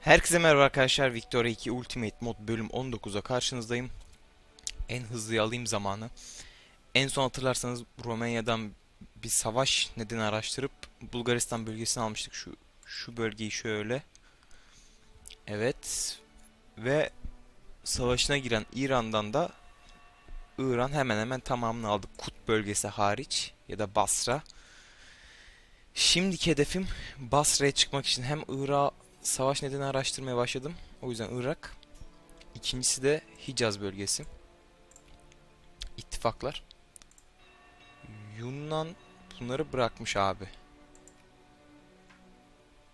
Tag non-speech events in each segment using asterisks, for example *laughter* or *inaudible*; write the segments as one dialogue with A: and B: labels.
A: Herkese merhaba arkadaşlar. Victoria 2 Ultimate Mod bölüm 19'a karşınızdayım. En hızlı alayım zamanı. En son hatırlarsanız Romanya'dan bir savaş nedeni araştırıp Bulgaristan bölgesini almıştık. Şu şu bölgeyi şöyle. Evet. Ve savaşına giren İran'dan da İran hemen hemen tamamını aldık. Kut bölgesi hariç ya da Basra. Şimdiki hedefim Basra'ya çıkmak için hem Irak'a savaş nedeni araştırmaya başladım. O yüzden Irak. İkincisi de Hicaz bölgesi. İttifaklar. Yunan bunları bırakmış abi.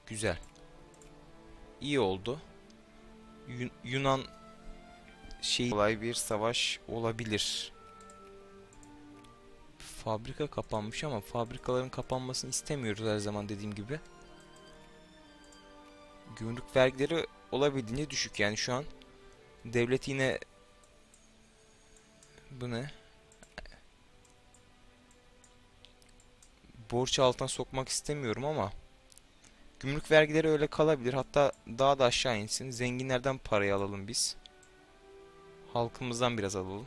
A: Güzel. İyi oldu. Yun- Yunan şey kolay bir savaş olabilir. Fabrika kapanmış ama fabrikaların kapanmasını istemiyoruz her zaman dediğim gibi. Gümrük vergileri olabildiğince düşük yani şu an devlet yine bu ne? Borç altına sokmak istemiyorum ama gümrük vergileri öyle kalabilir. Hatta daha da aşağı insin. Zenginlerden parayı alalım biz. Halkımızdan biraz alalım.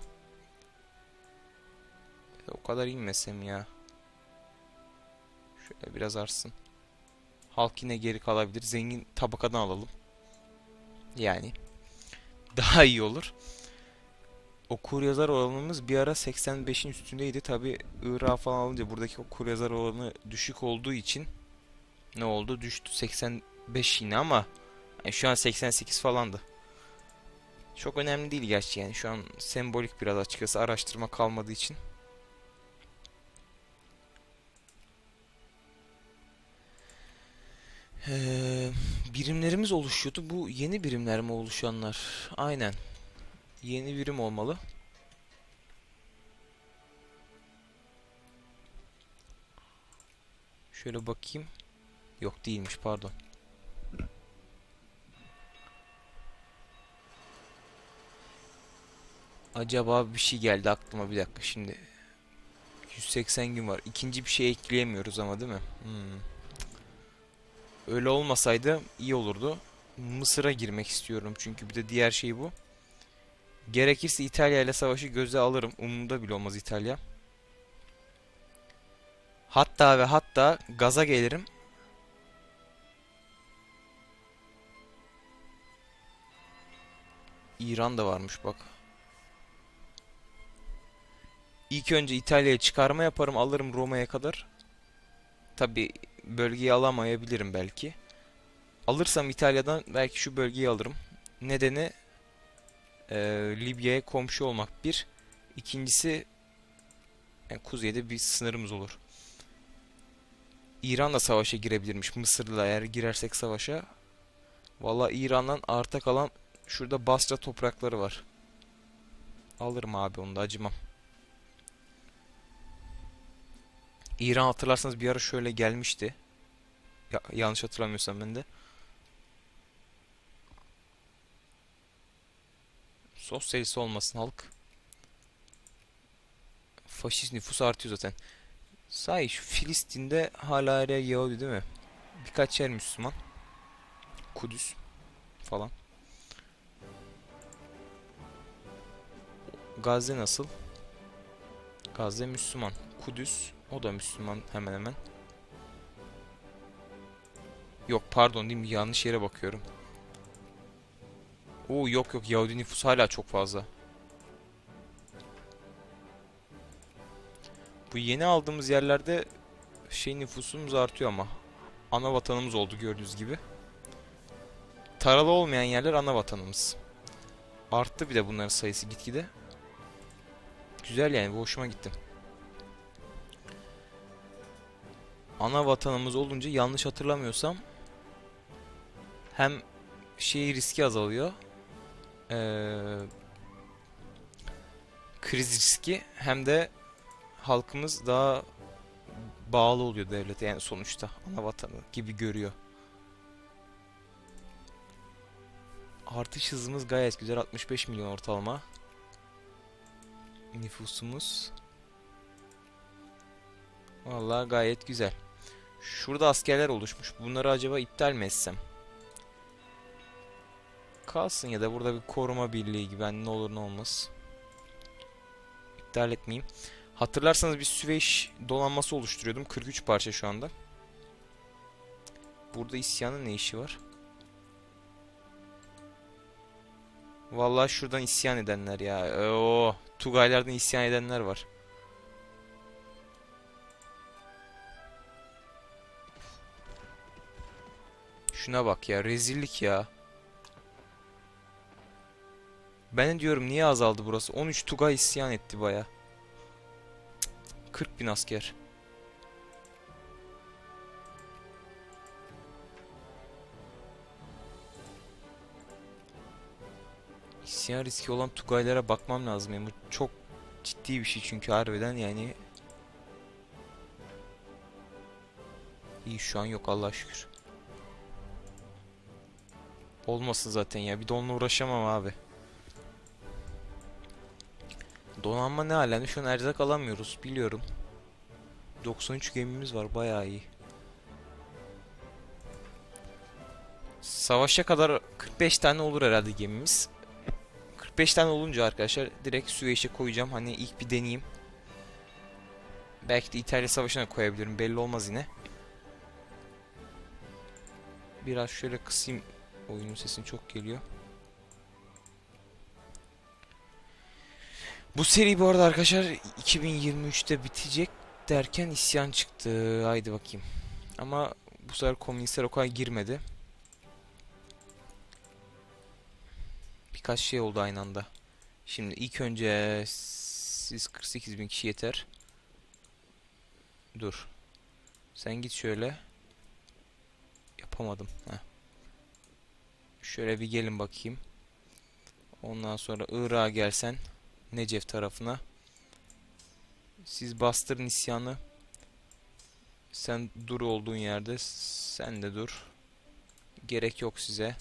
A: O kadar inmesem ya. Şöyle biraz artsın. Halk yine geri kalabilir. Zengin tabakadan alalım. Yani. *laughs* Daha iyi olur. Okur yazar oranımız bir ara 85'in üstündeydi. Tabi Irak falan alınca buradaki okur yazar oranı düşük olduğu için ne oldu? Düştü 85 yine ama yani şu an 88 falandı. Çok önemli değil gerçi yani. Şu an sembolik biraz açıkçası araştırma kalmadığı için. Ee, birimlerimiz oluşuyordu. Bu yeni birimler mi oluşanlar? Aynen. Yeni birim olmalı. Şöyle bakayım. Yok değilmiş pardon. Acaba bir şey geldi aklıma bir dakika şimdi. 180 gün var. İkinci bir şey ekleyemiyoruz ama değil mi? Hmm. Öyle olmasaydı iyi olurdu. Mısır'a girmek istiyorum çünkü bir de diğer şey bu. Gerekirse İtalya ile savaşı göze alırım. Umurumda bile olmaz İtalya. Hatta ve hatta gaza gelirim. İran da varmış bak. İlk önce İtalya'ya çıkarma yaparım alırım Roma'ya kadar. Tabi bölgeyi alamayabilirim belki. Alırsam İtalya'dan belki şu bölgeyi alırım. Nedeni e, Libya'ya komşu olmak bir. İkincisi yani kuzeyde bir sınırımız olur. İran'la savaşa girebilirmiş. Mısır'la eğer girersek savaşa. Valla İran'dan arta kalan şurada Basra toprakları var. Alırım abi onu da acımam. İran hatırlarsanız bir ara şöyle gelmişti. Ya, yanlış hatırlamıyorsam ben de. Sosyalist olmasın halk. Faşist nüfus artıyor zaten. Sahi şu Filistin'de hala yer Yahudi değil mi? Birkaç yer Müslüman. Kudüs falan. Gazze nasıl? Gazze Müslüman. Kudüs o da Müslüman hemen hemen. Yok pardon değil mi? Yanlış yere bakıyorum. Oo yok yok Yahudi nüfus hala çok fazla. Bu yeni aldığımız yerlerde şey nüfusumuz artıyor ama. Ana vatanımız oldu gördüğünüz gibi. Taralı olmayan yerler ana vatanımız. Arttı bir de bunların sayısı gitgide. Güzel yani bu hoşuma gitti. Ana vatanımız olunca yanlış hatırlamıyorsam hem şey riski azalıyor. Ee, kriz riski hem de halkımız daha bağlı oluyor devlete yani sonuçta ana vatanı gibi görüyor. Artış hızımız gayet güzel 65 milyon ortalama. Nüfusumuz Vallahi gayet güzel. Şurada askerler oluşmuş. Bunları acaba iptal mi etsem? kalsın ya da burada bir koruma birliği gibi hani ne olur ne olmaz. İptal etmeyeyim. Hatırlarsanız bir Süveyş donanması oluşturuyordum. 43 parça şu anda. Burada isyanın ne işi var? Vallahi şuradan isyan edenler ya. Oo, Tugaylardan isyan edenler var. Şuna bak ya, rezillik ya. Ben diyorum niye azaldı burası? 13 Tugay isyan etti baya. 40 bin asker. İsyan riski olan Tugaylara bakmam lazım. Yani bu çok ciddi bir şey çünkü harbiden yani. İyi şu an yok Allah'a şükür. Olmasın zaten ya. Bir de onunla uğraşamam abi. Donanma ne alemde? Şu an erzak alamıyoruz. Biliyorum. 93 gemimiz var. Bayağı iyi. Savaşa kadar 45 tane olur herhalde gemimiz. 45 tane olunca arkadaşlar direkt Süveyş'e koyacağım. Hani ilk bir deneyeyim. Belki de İtalya Savaşı'na koyabilirim. Belli olmaz yine. Biraz şöyle kısayım. Oyunun sesini çok geliyor. Bu seri bu arada arkadaşlar 2023'te bitecek derken isyan çıktı. Haydi bakayım. Ama bu sefer komünistler o kadar girmedi. Birkaç şey oldu aynı anda. Şimdi ilk önce siz 48 bin kişi yeter. Dur. Sen git şöyle. Yapamadım. Heh. Şöyle bir gelin bakayım. Ondan sonra Irak'a gelsen. Necef tarafına. Siz bastırın isyanı. Sen dur olduğun yerde. Sen de dur. Gerek yok size.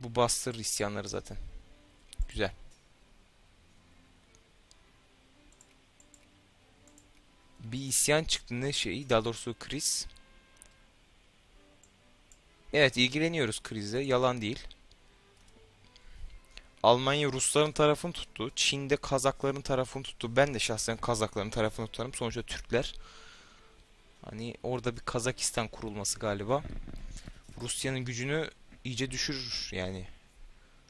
A: Bu bastırır isyanları zaten. Güzel. Bir isyan çıktı ne şey daha doğrusu kriz. Evet ilgileniyoruz krizle yalan değil. Almanya Rusların tarafını tuttu. Çin'de Kazakların tarafını tuttu. Ben de şahsen Kazakların tarafını tutarım. Sonuçta Türkler. Hani orada bir Kazakistan kurulması galiba. Rusya'nın gücünü iyice düşürür yani.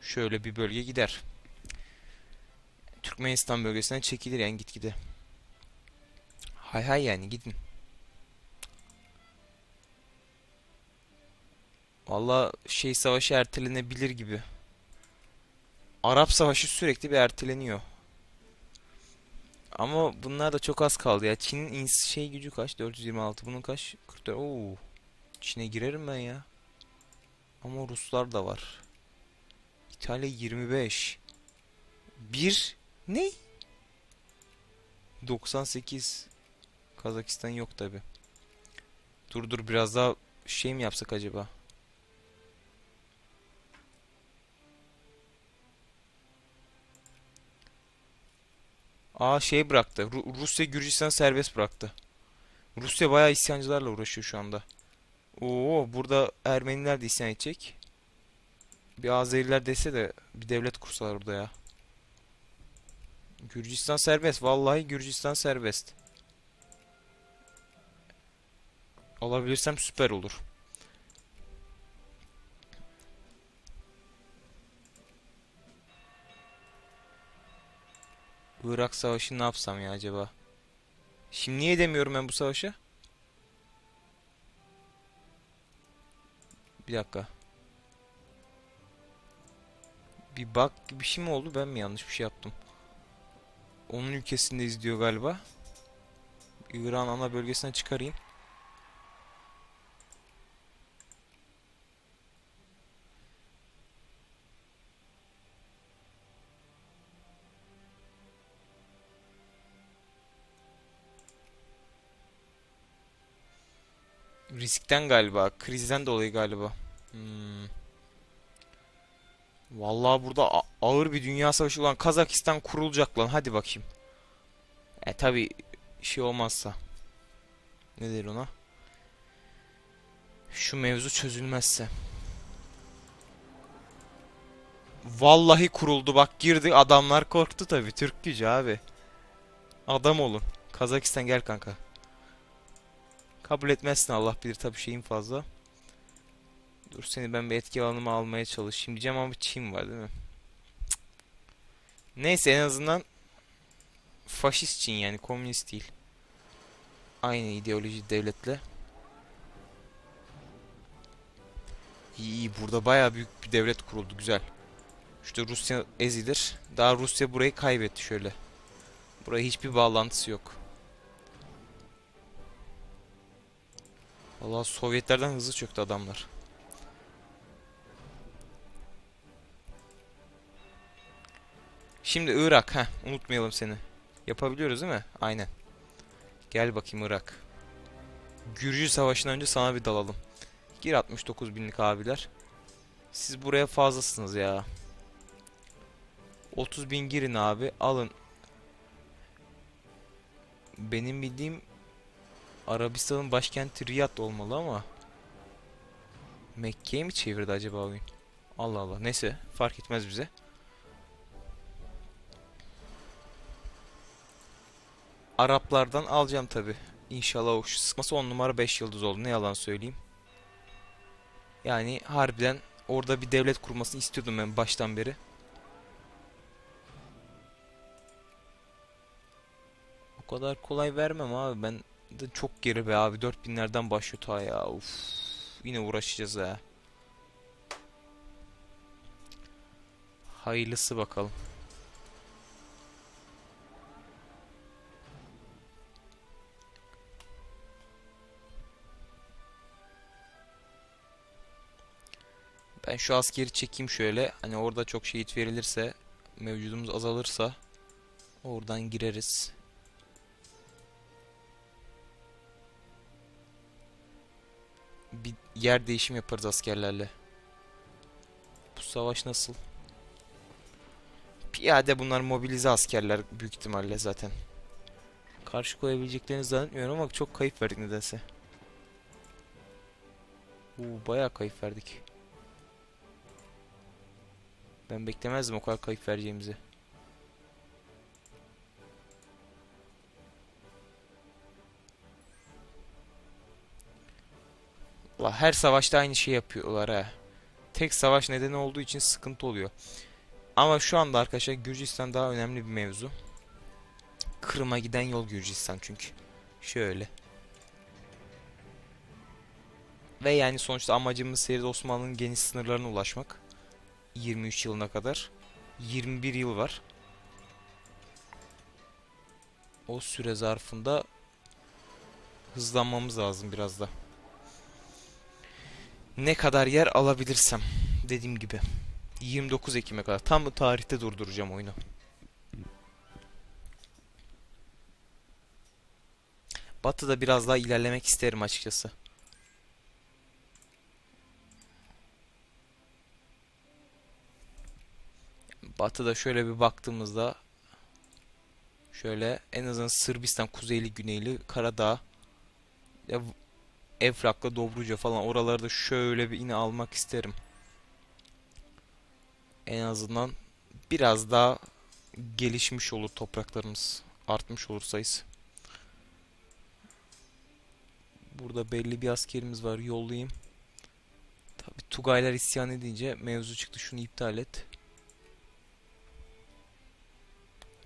A: Şöyle bir bölge gider. Türkmenistan bölgesinden çekilir yani gitgide. Hay hay yani gidin. Valla şey savaşı ertelenebilir gibi. Arap savaşı sürekli bir erteleniyor. Ama bunlar da çok az kaldı ya. Çin'in şey gücü kaç? 426. Bunun kaç? 44. Oo. Çin'e girerim ben ya. Ama Ruslar da var. İtalya 25. 1 ne? 98. Kazakistan yok tabi. Dur dur biraz daha şey mi yapsak acaba? Aa şey bıraktı. Ru- Rusya Gürcistan serbest bıraktı. Rusya bayağı isyancılarla uğraşıyor şu anda. Oo burada Ermeniler de isyan edecek. Bir Azeriler dese de bir devlet kursalar orada ya. Gürcistan serbest. Vallahi Gürcistan serbest. Alabilirsem süper olur. Irak Savaşı ne yapsam ya acaba? Şimdi niye demiyorum ben bu savaşa? Bir dakika. Bir bug bir şey mi oldu? Ben mi yanlış bir şey yaptım? Onun ülkesinde izliyor galiba. İran ana bölgesine çıkarayım. Riskten galiba. Krizden dolayı galiba. Hmm. Vallahi burada ağır bir dünya savaşı olan Kazakistan kurulacak lan. Hadi bakayım. E tabi şey olmazsa. Ne der ona? Şu mevzu çözülmezse. Vallahi kuruldu bak girdi adamlar korktu tabi Türk gücü abi. Adam olun. Kazakistan gel kanka. Kabul etmezsin Allah bilir tabi şeyin fazla. Dur seni ben bir etki alanıma almaya çalışayım diyeceğim ama Çin var değil mi? Neyse en azından faşist Çin yani komünist değil. Aynı ideoloji devletle. İyi iyi burada bayağı büyük bir devlet kuruldu güzel. İşte Rusya ezilir. Daha Rusya burayı kaybetti şöyle. Buraya hiçbir bağlantısı yok. Vallahi Sovyetlerden hızlı çöktü adamlar. Şimdi Irak. Heh, unutmayalım seni. Yapabiliyoruz değil mi? Aynen. Gel bakayım Irak. Gürcü Savaşı'ndan önce sana bir dalalım. Gir 69 binlik abiler. Siz buraya fazlasınız ya. 30 bin girin abi. Alın. Benim bildiğim Arabistan'ın başkenti Riyad olmalı ama Mekke'ye mi çevirdi acaba oyun? Allah Allah. Neyse fark etmez bize. Araplardan alacağım tabi. İnşallah o sıkması 10 numara 5 yıldız oldu. Ne yalan söyleyeyim. Yani harbiden orada bir devlet kurmasını istiyordum ben baştan beri. O kadar kolay vermem abi. Ben de çok geri be abi. 4000'lerden başlıyor ta ya. Uf. Yine uğraşacağız ha. Hayırlısı bakalım. Ben şu askeri çekeyim şöyle. Hani orada çok şehit verilirse, mevcudumuz azalırsa oradan gireriz. Bir yer değişim yaparız askerlerle. Bu savaş nasıl? Piyade bunlar mobilize askerler büyük ihtimalle zaten. Karşı koyabileceklerini zannetmiyorum ama çok kayıp verdik nedense. Uuu bayağı kayıp verdik. Ben beklemezdim o kadar kayıp vereceğimizi. La her savaşta aynı şey yapıyorlar ha. Tek savaş nedeni olduğu için sıkıntı oluyor. Ama şu anda arkadaşlar Gürcistan daha önemli bir mevzu. Kırım'a giden yol Gürcistan çünkü. Şöyle. Ve yani sonuçta amacımız seride Osmanlı'nın geniş sınırlarına ulaşmak. 23 yılına kadar. 21 yıl var. O süre zarfında hızlanmamız lazım biraz da. Ne kadar yer alabilirsem dediğim gibi. 29 Ekim'e kadar tam bu tarihte durduracağım oyunu. Batı'da biraz daha ilerlemek isterim açıkçası. Batı'da şöyle bir baktığımızda şöyle en azından Sırbistan kuzeyli güneyli Karadağ ya Efrak'la Dobruca falan oralarda şöyle bir yine almak isterim. En azından biraz daha gelişmiş olur topraklarımız. Artmış olur sayısı. Burada belli bir askerimiz var yollayayım. Tabi Tugaylar isyan edince mevzu çıktı şunu iptal et.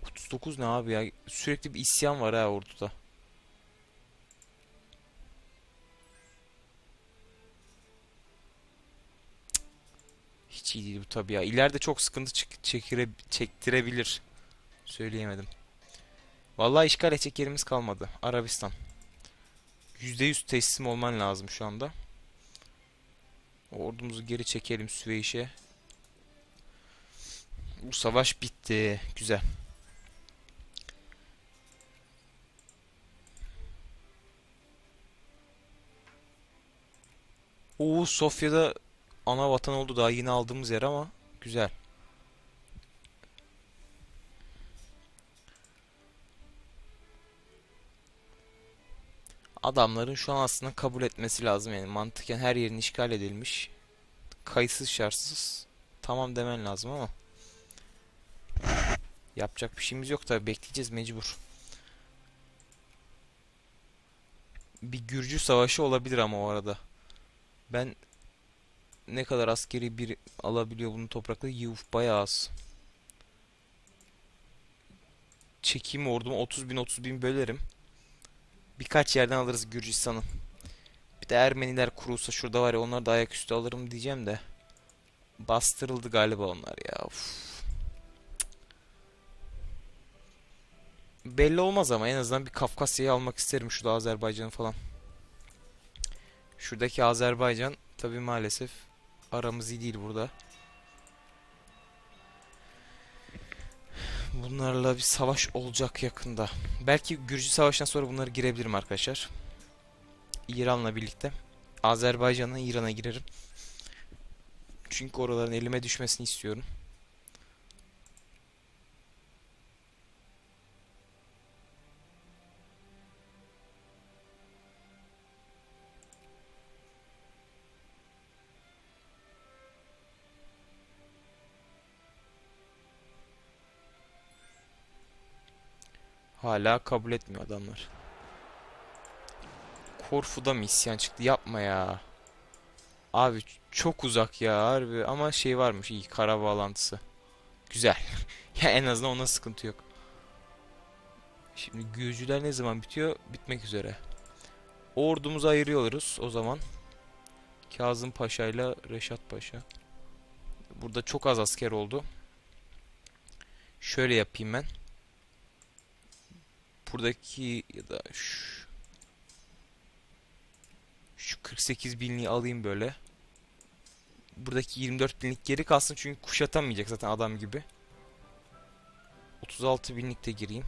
A: 39 ne abi ya? Sürekli bir isyan var ha orduda. Hiç değil bu tabii ya. İleride çok sıkıntı çekire çektirebilir. Söyleyemedim. Vallahi işgal edecek yerimiz kalmadı. Arabistan. %100 teslim olman lazım şu anda. Ordumuzu geri çekelim Süveyş'e. Bu savaş bitti. Güzel. Oo Sofya'da ana vatan oldu daha yeni aldığımız yer ama güzel. Adamların şu an aslında kabul etmesi lazım yani mantıken her yerin işgal edilmiş. Kayıtsız şartsız tamam demen lazım ama. Yapacak bir şeyimiz yok tabi bekleyeceğiz mecbur. Bir Gürcü savaşı olabilir ama o arada. Ben ne kadar askeri bir alabiliyor bunun toprakları? Yuf bayağı az. Çekeyim ordumu 30 bin 30 bin bölerim. Birkaç yerden alırız Gürcistan'ı. Bir de Ermeniler kurulsa şurada var ya onlar da ayaküstü alırım diyeceğim de. Bastırıldı galiba onlar ya. Uf. Belli olmaz ama en azından bir Kafkasya'yı almak isterim şurada Azerbaycan'ı falan. Şuradaki Azerbaycan tabi maalesef aramız iyi değil burada. Bunlarla bir savaş olacak yakında. Belki Gürcü Savaşı'ndan sonra bunları girebilirim arkadaşlar. İran'la birlikte. Azerbaycan'la İran'a girerim. Çünkü oraların elime düşmesini istiyorum. Hala kabul etmiyor adamlar. Korfu'da mı isyan çıktı? Yapma ya. Abi çok uzak ya harbi ama şey varmış iyi kara bağlantısı. Güzel. *laughs* Ya en azından ona sıkıntı yok. Şimdi Gürcüler ne zaman bitiyor? Bitmek üzere. Ordumuzu ayırıyoruz o zaman. Kazım Paşa ile Reşat Paşa. Burada çok az asker oldu. Şöyle yapayım ben. Buradaki ya da şu, şu 48 binliği alayım böyle. Buradaki 24 binlik geri kalsın çünkü kuşatamayacak zaten adam gibi. 36 binlik de gireyim.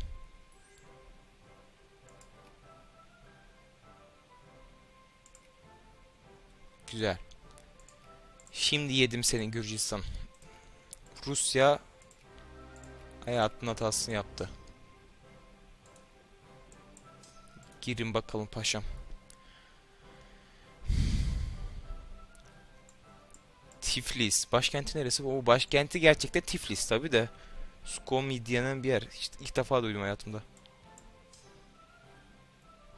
A: Güzel. Şimdi yedim seni Gürcistan. Rusya hayatının hatasını yaptı. Girin bakalım paşam. Tiflis. Başkenti neresi? O başkenti gerçekten Tiflis tabi de. Sukomi denen bir yer. İşte ilk defa duydum hayatımda.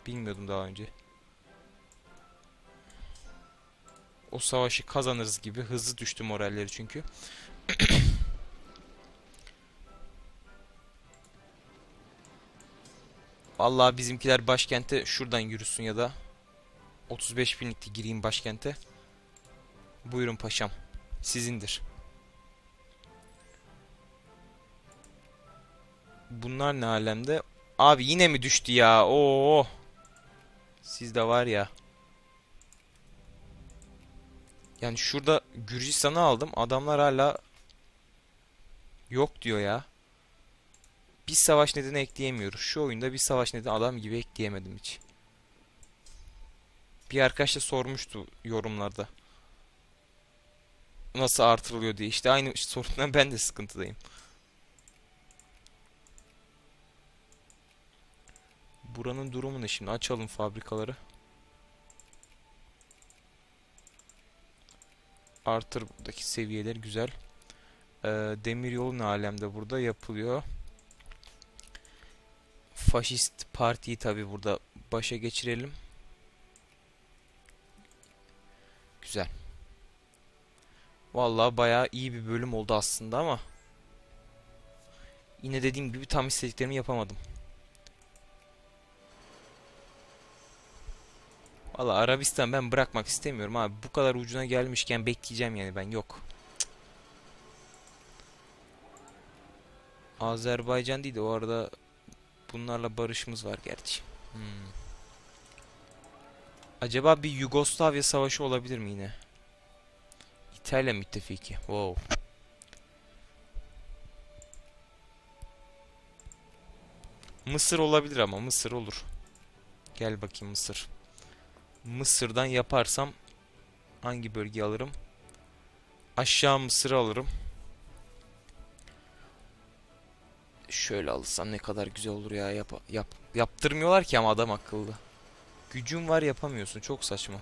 A: Bilmiyordum daha önce. O savaşı kazanırız gibi hızlı düştü moralleri çünkü. *clears throat* Vallahi bizimkiler başkente şuradan yürüsün ya da 35 binlikte gireyim başkente. Buyurun paşam. Sizindir. Bunlar ne alemde? Abi yine mi düştü ya? Oo. Sizde var ya. Yani şurada Gürcistan'ı aldım. Adamlar hala yok diyor ya. Bir savaş nedeni ekleyemiyoruz. Şu oyunda bir savaş nedeni adam gibi ekleyemedim hiç. Bir arkadaş da sormuştu yorumlarda. Nasıl artırılıyor diye. İşte aynı *laughs* sorundan ben de sıkıntıdayım. Buranın durumu ne şimdi? Açalım fabrikaları. Artır buradaki seviyeler güzel. Ee, demiryolu ne alemde burada yapılıyor. Faşist partiyi tabi burada başa geçirelim. Güzel. Vallahi bayağı iyi bir bölüm oldu aslında ama yine dediğim gibi tam istediklerimi yapamadım. Valla Arabistan ben bırakmak istemiyorum abi. Bu kadar ucuna gelmişken bekleyeceğim yani ben yok. Cık. Azerbaycan değil de o arada bunlarla barışımız var gerçi. Hmm. Acaba bir Yugoslavya savaşı olabilir mi yine? İtalya müttefiki. Wow. Mısır olabilir ama Mısır olur. Gel bakayım Mısır. Mısır'dan yaparsam hangi bölgeyi alırım? Aşağı Mısır'ı alırım. Şöyle alırsam ne kadar güzel olur ya. Yap, yap, yaptırmıyorlar ki ama adam akıllı. Gücün var yapamıyorsun. Çok saçma.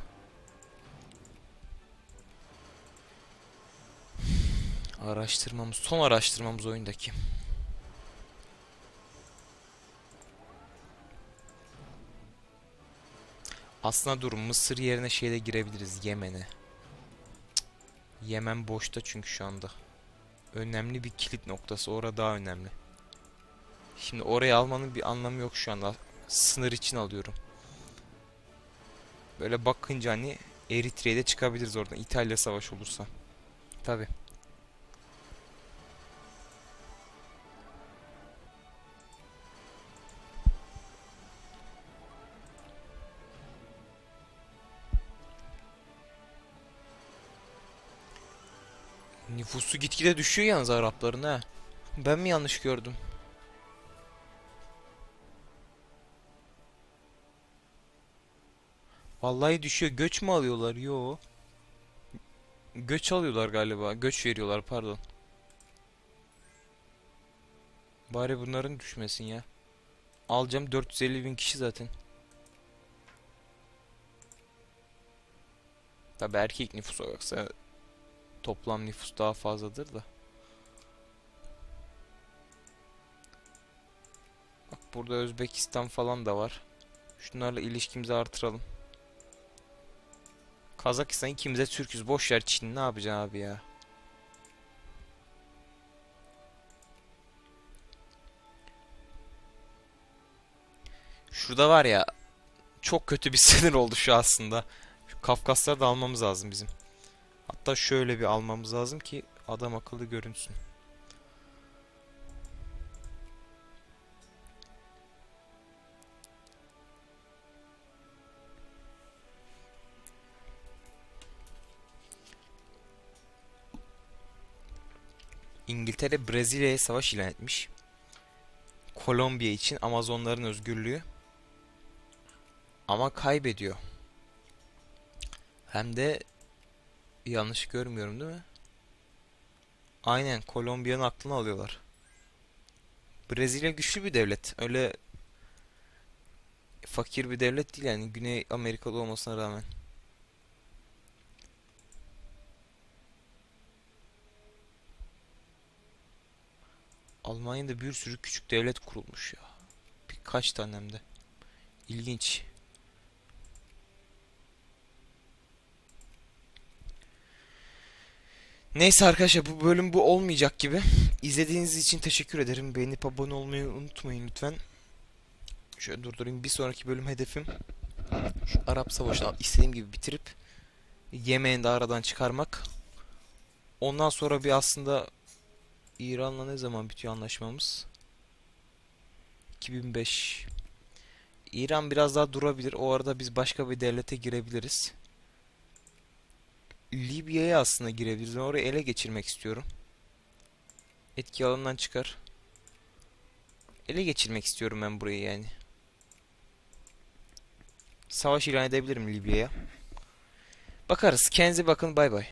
A: Araştırmamız, son araştırmamız oyundaki. Aslında dur Mısır yerine şeyde girebiliriz Yemen'e. Yemen boşta çünkü şu anda. Önemli bir kilit noktası. Orada daha önemli. Şimdi orayı almanın bir anlamı yok şu anda. Sınır için alıyorum. Böyle bakınca hani Eritre'de çıkabiliriz oradan. İtalya savaş olursa. Tabi. Nüfusu gitgide düşüyor yalnız Arapların ha. Ben mi yanlış gördüm? Vallahi düşüyor. Göç mü alıyorlar? Yo. Göç alıyorlar galiba. Göç veriyorlar pardon. Bari bunların düşmesin ya. Alacağım 450 bin kişi zaten. Tabi erkek nüfusu yoksa toplam nüfus daha fazladır da. Bak burada Özbekistan falan da var. Şunlarla ilişkimizi artıralım. Kazakistan ikimize Türküz. Boş ver Çin. Ne yapacaksın abi ya? Şurada var ya çok kötü bir *laughs* sınır oldu şu aslında. Şu Kafkasları da almamız lazım bizim. Hatta şöyle bir almamız lazım ki adam akıllı görünsün. İngiltere Brezilya'ya savaş ilan etmiş. Kolombiya için Amazonların özgürlüğü. Ama kaybediyor. Hem de yanlış görmüyorum değil mi? Aynen Kolombiya'nın aklını alıyorlar. Brezilya güçlü bir devlet. Öyle fakir bir devlet değil yani Güney Amerika'da olmasına rağmen. Almanya'da bir sürü küçük devlet kurulmuş ya. Birkaç tane hem de. İlginç. Neyse arkadaşlar bu bölüm bu olmayacak gibi. İzlediğiniz için teşekkür ederim. Beğenip abone olmayı unutmayın lütfen. Şöyle durdurayım. Bir sonraki bölüm hedefim şu Arap Savaşı'nı istediğim gibi bitirip Yemen'i de aradan çıkarmak. Ondan sonra bir aslında İran'la ne zaman bitiyor anlaşmamız? 2005. İran biraz daha durabilir. O arada biz başka bir devlete girebiliriz. Libya'ya aslında girebiliriz. Ben orayı ele geçirmek istiyorum. Etki alanından çıkar. Ele geçirmek istiyorum ben burayı yani. Savaş ilan edebilirim Libya'ya. Bakarız. Kendinize bakın. Bay bay.